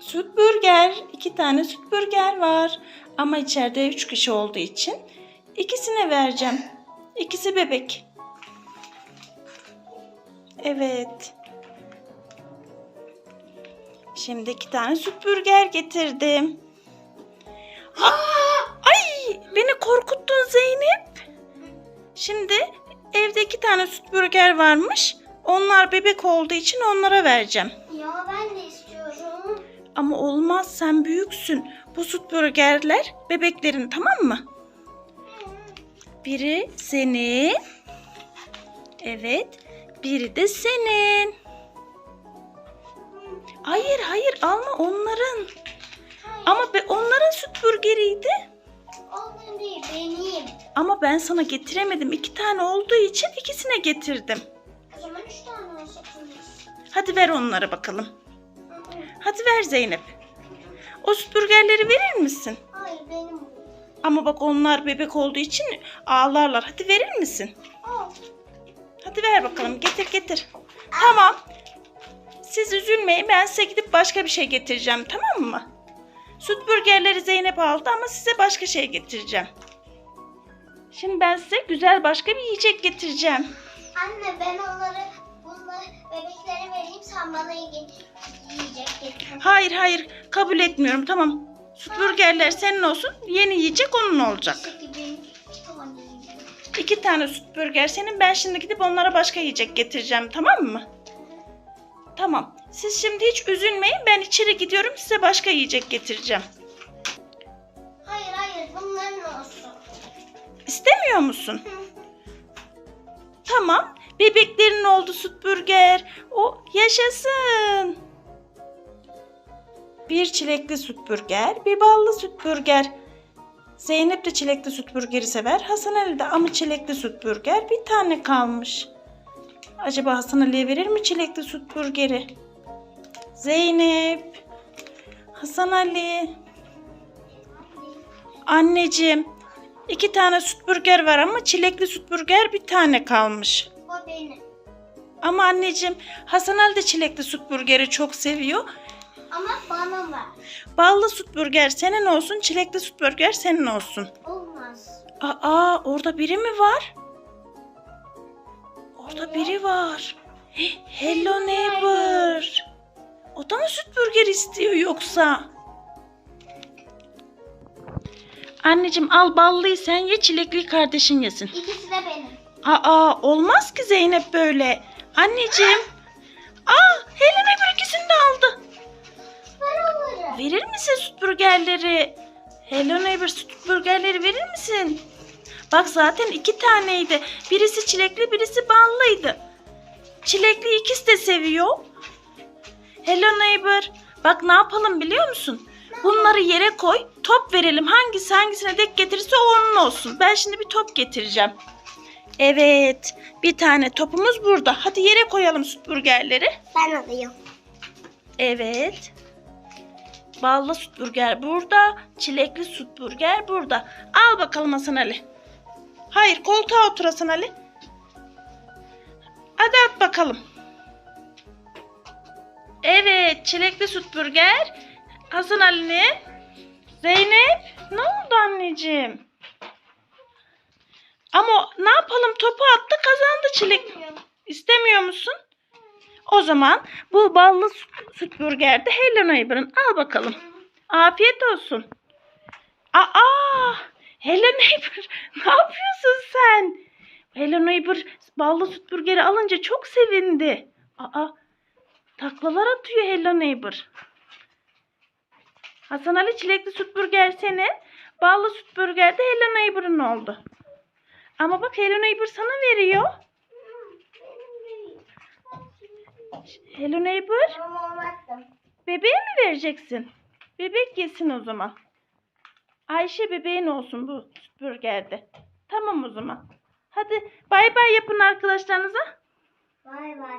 Süt burger. iki tane süt burger var. Ama içeride üç kişi olduğu için ikisine vereceğim. İkisi bebek. Evet. Şimdi iki tane süt burger getirdim. Aa, ay beni korkuttun Zeynep. Şimdi evde iki tane süt burger varmış. Onlar bebek olduğu için onlara vereceğim. Ya ben de. Ama olmaz sen büyüksün. Bu süt burgerler bebeklerin tamam mı? Biri senin. Evet. Biri de senin. Hayır hayır alma onların. Ama be, onların süt burgeriydi. Onların değil benim. Ama ben sana getiremedim. İki tane olduğu için ikisine getirdim. O zaman üç tane olsaydınız. Hadi ver onlara bakalım. Hadi ver Zeynep. O süt burgerleri verir misin? Hayır benim. Ama bak onlar bebek olduğu için ağlarlar. Hadi verir misin? Al. Hadi ver bakalım. Getir getir. Tamam. Siz üzülmeyin. Ben size gidip başka bir şey getireceğim. Tamam mı? Süt burgerleri Zeynep aldı ama size başka şey getireceğim. Şimdi ben size güzel başka bir yiyecek getireceğim. Anne ben onları bunları bebeklere vereyim sen bana yiyecek getir. Hayır hayır kabul etmiyorum. Tamam. Süt burgerler senin olsun. Yeni yiyecek onun olacak. Tane. İki tane süt burger senin. Ben şimdi gidip onlara başka yiyecek getireceğim. Tamam mı? Tamam. Siz şimdi hiç üzülmeyin. Ben içeri gidiyorum. Size başka yiyecek getireceğim. Hayır hayır bunların olsun. İstemiyor musun? Tamam. Bebeklerin oldu süt burger. O yaşasın. Bir çilekli süt burger, bir ballı süt burger. Zeynep de çilekli süt burgeri sever. Hasan Ali de ama çilekli süt burger. Bir tane kalmış. Acaba Hasan Ali'ye verir mi çilekli süt burgeri? Zeynep. Hasan Ali. Anneciğim. iki tane süt burger var ama çilekli süt burger bir tane kalmış. O benim. Ama anneciğim Hasan Ali de çilekli süt burgeri çok seviyor. Ama bana ver. Ballı süt burger senin olsun, çilekli süt burger senin olsun. Olmaz. Aa orada biri mi var? Orada biri var. Heh, Hello neighbor. O da mı süt burger istiyor yoksa? Anneciğim al ballıyı sen ye çilekli kardeşin yesin. İkisi de benim. Aa olmaz ki Zeynep böyle. Anneciğim. Aa Hello neighbor ikisini de aldı. Verir misin süt burgerleri? Hello Neighbor süt burgerleri verir misin? Bak zaten iki taneydi. Birisi çilekli birisi ballıydı. Çilekli ikisi de seviyor. Hello Neighbor. Bak ne yapalım biliyor musun? Bunları yere koy. Top verelim. Hangisi hangisine denk getirirse onun olsun. Ben şimdi bir top getireceğim. Evet. Bir tane topumuz burada. Hadi yere koyalım süt burgerleri. Ben alayım. Evet. Ballı süt burger burada. Çilekli süt burger burada. Al bakalım Hasan Ali. Hayır koltuğa otur Hasan Ali. Hadi at bakalım. Evet çilekli süt burger. Hasan Ali'nin. Zeynep ne oldu anneciğim? Ama ne yapalım topu attı kazandı çilek. İstemiyor musun? O zaman bu ballı süt- burgerde Hello Neighbor'ın al bakalım. Afiyet olsun. Aa! Hello Neighbor ne yapıyorsun sen? Hello Neighbor ballı süt burgeri alınca çok sevindi. Aa! Taklalar atıyor Hello Neighbor. Hasan Ali çilekli süt burger senin. Ballı süt burger de Hello Neighbor'ın oldu. Ama bak Hello Neighbor sana veriyor. Hello Neighbor. Tamam olmazdım. Bebeğe mi vereceksin? Bebek yesin o zaman. Ayşe bebeğin olsun bu burgerde. Tamam o zaman. Hadi bay bay yapın arkadaşlarınıza. Bay bay.